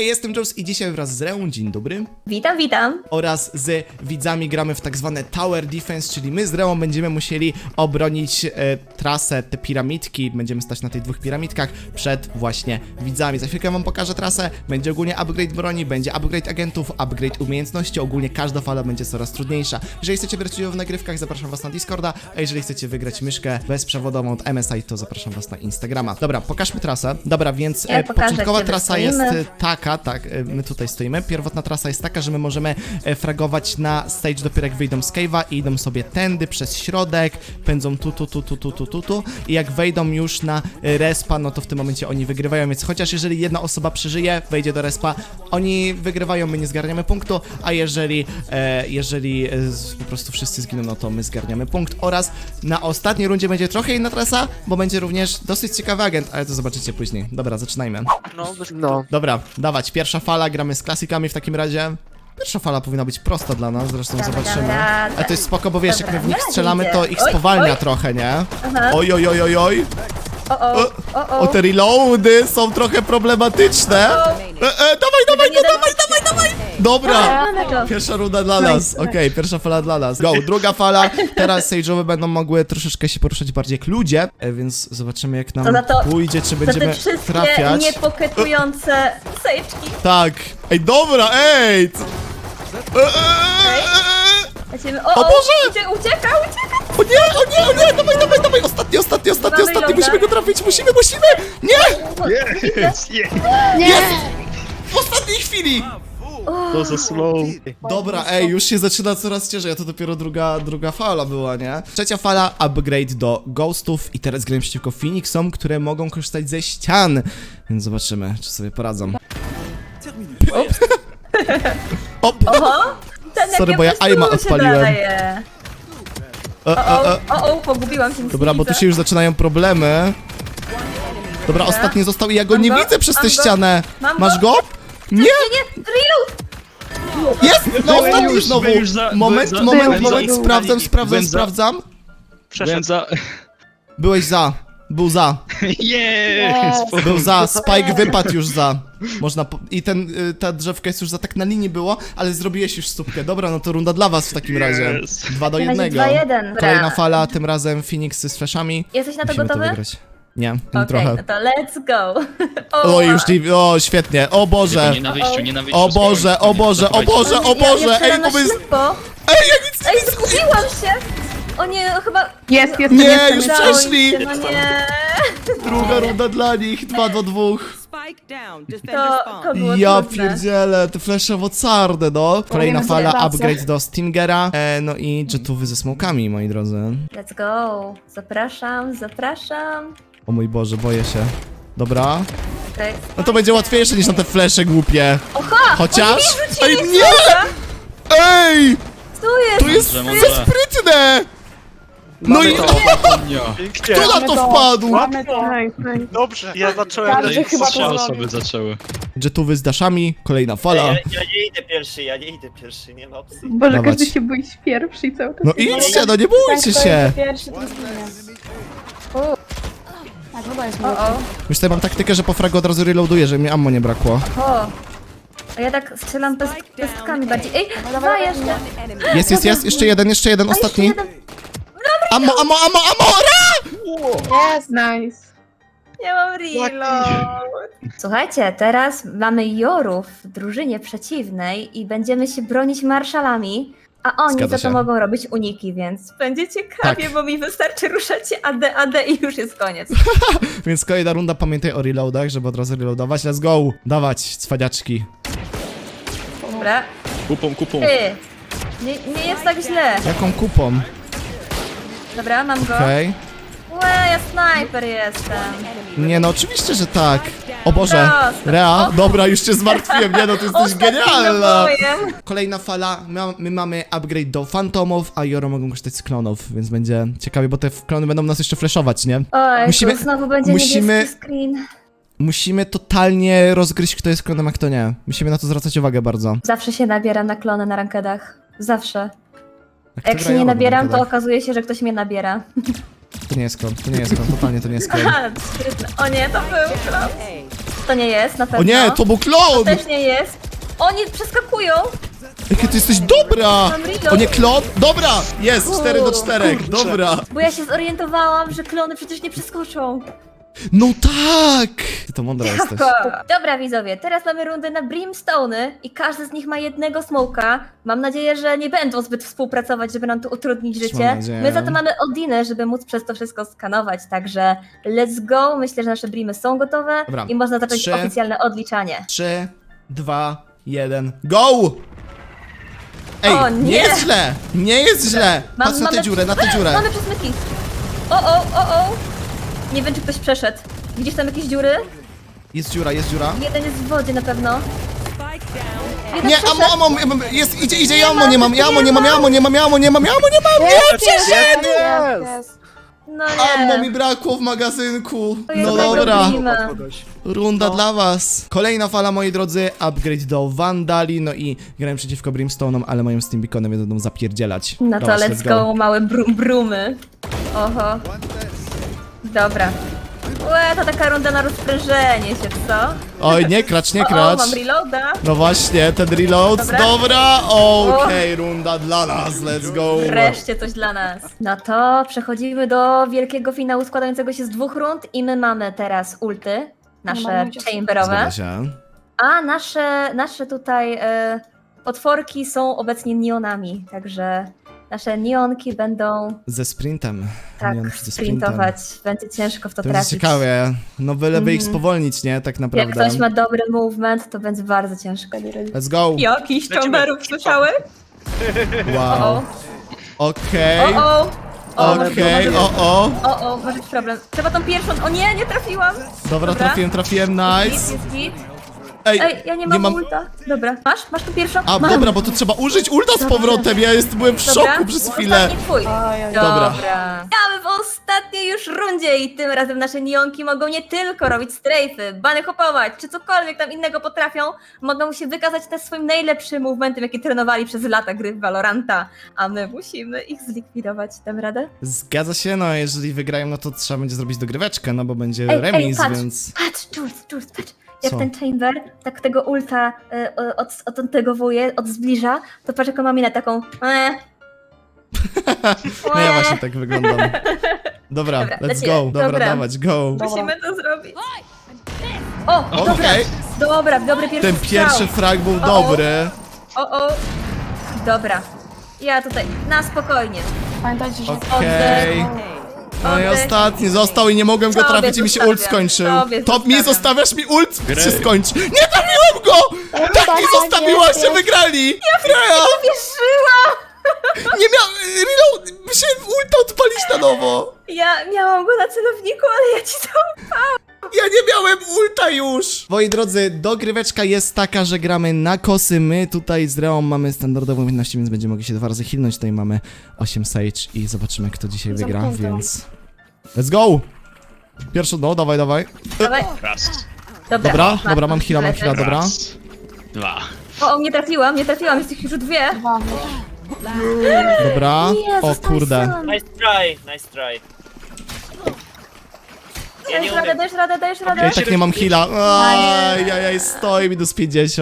Hej, jestem Jules i dzisiaj wraz z Reą, dzień dobry, Witam, witam. oraz z widzami gramy w tak zwane Tower Defense, czyli my z Reą będziemy musieli obronić e, trasę, te piramidki, będziemy stać na tych dwóch piramidkach przed właśnie widzami. Za chwilkę wam pokażę trasę, będzie ogólnie upgrade broni, będzie upgrade agentów, upgrade umiejętności, ogólnie każda fala będzie coraz trudniejsza. Jeżeli chcecie brać udział w nagrywkach, zapraszam was na Discorda, a jeżeli chcecie wygrać myszkę bezprzewodową od MSI, to zapraszam was na Instagrama. Dobra, pokażmy trasę. Dobra, więc Ja e, początkowa trasa jest stoimy. Tak, e, my tutaj stoimy. Pierwotna trasa jest taka, że my możemy e, fragować na stage dopiero jak wyjdą z cave'a i idą sobie tędy przez środek, pędzą tu, tu, tu, tu, tu, tu, tu, tu i jak wejdą już na e, respa, no to w tym momencie oni wygrywają, więc chociaż jeżeli jedna osoba przeżyje, wejdzie do respa, oni wygrywają, my nie zgarniamy punktu, a jeżeli, e, jeżeli po prostu wszyscy zginą, no to my zgarniamy punkt oraz na ostatniej rundzie będzie trochę inna trasa, bo będzie również dosyć ciekawy agent, ale to zobaczycie później. Dobra, zaczynajmy. No, No. Dobra, dawać. Pierwsza fala, gramy z klasikami w takim razie. Pierwsza fala powinna być prosta dla nas, zresztą Dobra, zobaczymy. dobra. Ale to jest spoko, bo wiesz, Dobra, jak my w nich strzelamy, to ich Oj, spowalnia oj. trochę, nie? Aha. Oj, oj, oj, oj, oj. O, o, O, o, o. O, te reloady są trochę problematyczne. E, e, dawaj, dawaj, no Jeden, dawaj, dawaj, dawaj. Dobra. Pierwsza runda dla nas. Okej, pierwsza fala dla nas. Go, druga fala. Teraz Sage'owe będą mogły troszeczkę się poruszać bardziej jak ludzie, e, więc zobaczymy jak nam To za to- pójdzie, czy To te będziemy wszystkie trafiać. niepoketujące sejczki. Tak. Ej, dobra, ej! co- E, e, e, e, e. Lecimy. O, O Boże! Ucie, ucieka, ucieka. O nie, o nie, o nie, dawaj, dawaj, dawaj, ostatni, ostatni, ostatni, ostatni, musimy go trafić, musimy, musimy! Nie! Jest. Jest! W ostatniej chwili! To za slow. Dobra, ej, już się zaczyna coraz ciężej, a to dopiero druga, druga fala była, nie? Trzecia fala, upgrade do ghostów i teraz grałem przeciwko Phoenixom, które mogą korzystać ze ścian, więc zobaczymy, czy sobie poradzą. Op! Oho. Ten Sorry, bo ja aima odpaliłem. daje. E, O, e, o, e. o, o, pogubiłam się. nic Dobra, nie bo tu widzę. się już zaczynają problemy. Dobra, ostatni został i ja go Mam nie go? widzę przez tę Mam go? ścianę. Mam Masz go? go? Nie! Nie, reload. Jest! No Byłem ostatni już, znowu! byłem już za- Moment, byłem za- moment, byłem za moment, sprawdzam, sprawdzili. sprawdzam, Byłem za- sprawdzam. Byłem za... Byłeś za. Był za. Jest! Był za. Spike wypadł już za. Można po... I ten, y, ta drzewka jest już za tak na linii było, ale zrobiłeś już stópkę. Dobra, no to runda dla was w takim razie. Yes. Dwa do jednego. 2-1. Kolejna fala, tym razem Phoenix z flashami. Jesteś na to Musimy gotowy? wygrać. Nie, Okej, trochę. no to let's go. O, już nie, o, świetnie, o Boże. Nie na wyjściu, nie na wyjściu. O Boże, o Boże, o Boże, o Ja- Boże, ja ej, strzelam na bo my... ślepo. Ej, ja nic nie Ej, zgubiłam się! O nie, chyba... Jest, jest, Nie, jest. już Udało mi przeszli. się, No nie. Druga runda dla nich, dwa do dwóch. Spike down. Defender To, to było Ja trudne. pierdzielę, te flesze mocarne, no. Kolejna fala, upgrade do Stingera, e, no i jetówy ze smokami, moi drodzy. Let's go. Zapraszam, zapraszam. O mój Boże, boję się. Dobra. Okej. No to będzie łatwiejsze niż na te flesze głupie. Oha! Chociaż... Oni Ej, nie! Ej! Tu jest! To jest Mądrze, za mądrze. sprytne! No Mamy i to. Pięknie. kto na to wpadł? Mamy to. Dobrze, ja zacząłem... Każdy lecieć chyba z to Trzy osoby zaczęły. Jetówy z daszami, kolejna fala. Ja, ja nie idę pierwszy, ja nie idę pierwszy, nie ma opcji. Boże, Dawać. każdy się boi pierwszy cały czas. No idźcie, no nie bójcie się! Pierwszy, to zginie. Chyba jest O, o, tutaj mam taktykę, że po fragu od razu reloaduję, żeby mi ammo nie brakło. o. A ja tak strzelam pest, pestkami bardziej. Ej, dwa jeszcze. Jest, jest, jest, jeszcze jeden, jeszcze jeden, A jeszcze ostatni. jeden. Ammo, ammo, ammo, ammo! Ra! Jest, nice. Nie mam reload. Słuchajcie, teraz mamy Jorów w drużynie przeciwnej i będziemy się bronić marszalami, a oni Zgadza za to się. mogą robić uniki, więc będzie ciekawie, Tak. bo mi wystarczy ruszać AD, AD i już jest koniec. Więc kolejna runda, pamiętaj o reloadach, żeby od razu reloadować. Let's go! Dawać, cwaniaczki. Dobra. Kupą, kupą. Ty, nie, nie jest tak źle. Jaką kupą? Dobra, mam go. Okej. Łe, ja snajper jestem. Nie no, oczywiście, że tak. O Boże. Prosto. Rea, dobra, już cię zmartwiłem, nie no, ty jesteś Ostatnim genialna. nabojem. Kolejna fala, my, my mamy upgrade do fantomów, a Joro mogą korzystać z klonów, więc będzie ciekawie, bo te klony będą nas jeszcze flashować, nie? Oj, Musimy- tu znowu będzie musimy- niebieski screen. Musimy totalnie rozgryźć, kto jest klonem, a kto nie. Musimy na to zwracać uwagę bardzo. Zawsze się nabieram na klony na rankedach. Zawsze. A A kto jak gra się nie Joro na nabieram, to okazuje się, że ktoś mnie nabiera. To nie jest klon, to nie jest klon, totalnie to nie jest klon. Sprytne. O nie, to był klon. To nie jest, na pewno. O nie, to był klon! Też nie jest. Oni przeskakują. Jakie ty jesteś dobra! O nie, klon? Dobra! Jest, 4 do 4, dobra. Bo ja się zorientowałam, że klony przecież nie przeskoczą. No tak! To mądra jesteś. Dobra widzowie, teraz mamy rundę na Brimstone i każdy z nich ma jednego smoka. Mam nadzieję, że nie będą zbyt współpracować, żeby nam tu utrudnić życie. nadzieję. My za to mamy Odinę, żeby móc przez to wszystko skanować, także let's go. Myślę, że nasze Brimy są gotowe Dobra. i można zacząć Trzy. oficjalne odliczanie. 3, 2, 1, go! Ej, O, nie. nie. jest źle! Nie jest źle! Mam- Patrz na tę mamy- dziurę, na tę dziurę. Mamy przesmyki. O, o, o, o. Nie wiem, czy ktoś przeszedł. Widzisz tam jakieś dziury? Jest dziura, jest dziura. Jeden jest w wodzie na pewno. Jeden Nie, przeszedł. amo, amo, jest, idzie, idzie, Nie ja amo, nie mam, ja amo, nie mam, ja amo, nie mam, ja amo, nie mam, ja amo, nie mam, nie! Jest, jest. No Ammo nie. mi brakło w magazynku. To jest No dobra. Runda dla was. Kolejna fala, moi drodzy, upgrade do Vandali, no i grałem przeciwko Brimstone'om, ale mają Steam Beaconem, będą zapierdzielać. No to let's go, małe brum brumy. Oho. Dobra. Łe, to taka runda na rozprężenie się, co? Oj, nie kracz, nie O, o, kracz. mam reloada. No właśnie, ten reload, Dobra. dobra, okej, runda dla nas, let's go. Wreszcie coś dla nas. No to przechodzimy do wielkiego finału składającego się z dwóch rund i my mamy teraz ulty, nasze mamy chamberowe, Zgadza się. a nasze, nasze tutaj e, potworki są obecnie neonami, także nasze neonki będą Ze sprintem. tak Nie, no, ze sprintem. sprintować. Będzie ciężko w to, To będzie trafić. ciekawe. No byleby ich Mhm. spowolnić, nie? Tak Jak naprawdę. ktoś ma dobry movement, to będzie bardzo ciężko. Let's go. Jakiś chamberów słyszały? Wow. O, Okej. o, Okej, o, o. O, o, może być problem. Trzeba tą pierwszą. O nie, nie trafiłam. Dobra, Dobra. trafiłem, trafiłem, Git, nice. jest git. Ej, Ej, ja nie mam, ulta. Dobra, masz? Masz tą pierwszą? A, mam. dobra, bo tu trzeba użyć ulta z powrotem, ja jest, byłem w Dobra, szoku przez chwilę. Ostatni twój. Ojej. Dobra. Dobra. Mamy w ostatniej już rundzie i tym razem nasze neonki mogą nie tylko robić strajfy, bany hopować, czy cokolwiek tam innego potrafią, mogą się wykazać te swoim najlepszym movementem, jaki trenowali przez lata gry w Valoranta, a my musimy ich zlikwidować. Dam radę? Zgadza się, no jeżeli wygrają, no to trzeba będzie zrobić dogryweczkę, no bo będzie Ej, ej, remis, patrz. więc... Patrz, Jules, Jules, patrz. Jak Co? ten chamber tak tego ulta y, od, od tego wuje, od zbliża, to patrz jaką mam minę taką. E. No ja właśnie tak wyglądam. Dobra, Dobra, let's lecimy. go, dobra, Dobra. dawać, go. Musimy to zrobić. O, dobra, Okej, dobra, dobry pierwszy ten strzał. pierwszy frag był O, o. dobry. O, o. Dobra. Ja tutaj, na spokojnie. Pamiętajcie, że Okej. No i Oddech. ostatni został i nie mogłem go Tobie trafić i mi się ult zostawiam. skończył. Tobie To mi zostawiam. zostawiasz mi ult się skończy. Nie trafiłem go! Tak mi zostawiłaś, że wygrali! Ja Wierzyłam! Nie miałem... Reload... Musiałem ulta odpalić na nowo. Ja miałam go na celowniku, ale ja ci to... Ja nie miałem ulta już! Moi drodzy, dogryweczka jest taka, że gramy na kosy. My tutaj z Reą mamy standardową umiejętność, więc będziemy mogli się dwa razy hilnąć. Tutaj mamy 8 Sage i zobaczymy, kto dzisiaj wygra, więc... Let's go! Pierwszy, no, dawaj, dawaj. Dawaj. Raz, Dobra, Dobra, dobra, mam heala, mam heala, dobra. raz, dwa. O, o, nie trafiłam, nie trafiłam, jest ich już dwie. dwa. Dobra, Nie, o kurde. Nice try, nice try. Ja nie Dajesz radę, dajesz radę, dajesz radę. Ja tak nie mam heala. Ajajaj, stoi minus 50.